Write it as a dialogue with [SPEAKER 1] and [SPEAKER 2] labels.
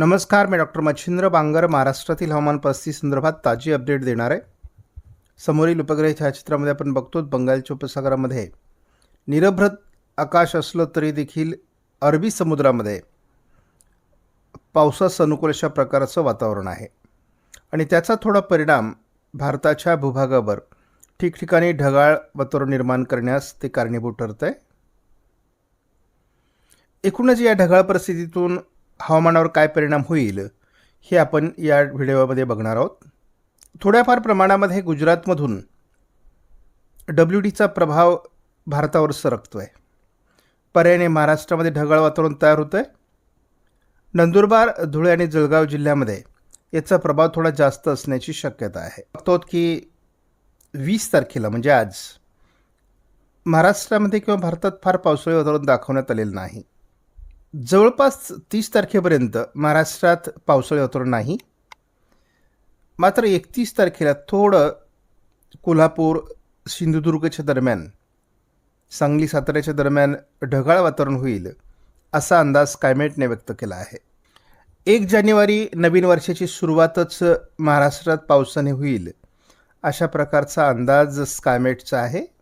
[SPEAKER 1] नमस्कार मी डॉक्टर मच्छिंद्र बांगर महाराष्ट्रातील हवामान परिस्थिती संदर्भात ताजी अपडेट देणार आहे. समोरील उपग्रह छायाचित्रामध्ये आपण बघतो बंगालच्या उपसागरामध्ये निरभ्र आकाश असलं तरी देखील अरबी समुद्रामध्ये पावसास अनुकूल अशा प्रकारचं वातावरण आहे. आणि त्याचा थोडा परिणाम भारताच्या भूभागावर ठिकठिकाणी ढगाळ वातावरण निर्माण करण्यास ते कारणीभूत ठरतं आहे एकूणच या ढगाळ परिस्थितीतून हवामानावर काय परिणाम होईल हे आपण या व्हिडिओमध्ये बघणार आहोत. थोड्याफार प्रमाणामध्ये गुजरातमधून डब्ल्यू डीचा प्रभाव भारतावर सरकतो आहे पर्यायाने महाराष्ट्रामध्ये ढगाळ वातावरण तयार होतं आहे नंदुरबार धुळे आणि जळगाव जिल्ह्यामध्ये याचा प्रभाव थोडा जास्त असण्याची शक्यता आहे. बघतो की वीस तारखेला म्हणजे आज महाराष्ट्रामध्ये किंवा भारतात फार पावसाळी वातावरण दाखवण्यात आलेलं नाही. जवळपास तीस तारखेपर्यंत महाराष्ट्रात पावसाळी वातावरण नाही. मात्र एकतीस तारखेला थोडं कोल्हापूर सिंधुदुर्गच्या दरम्यान सांगली साताऱ्याच्या दरम्यान ढगाळ वातावरण होईल असा अंदाज स्कायमेटने व्यक्त केला आहे. एक जानेवारी नवीन वर्षाची सुरुवातच महाराष्ट्रात पावसाने होईल अशा प्रकारचा अंदाज स्कायमेटचा आहे.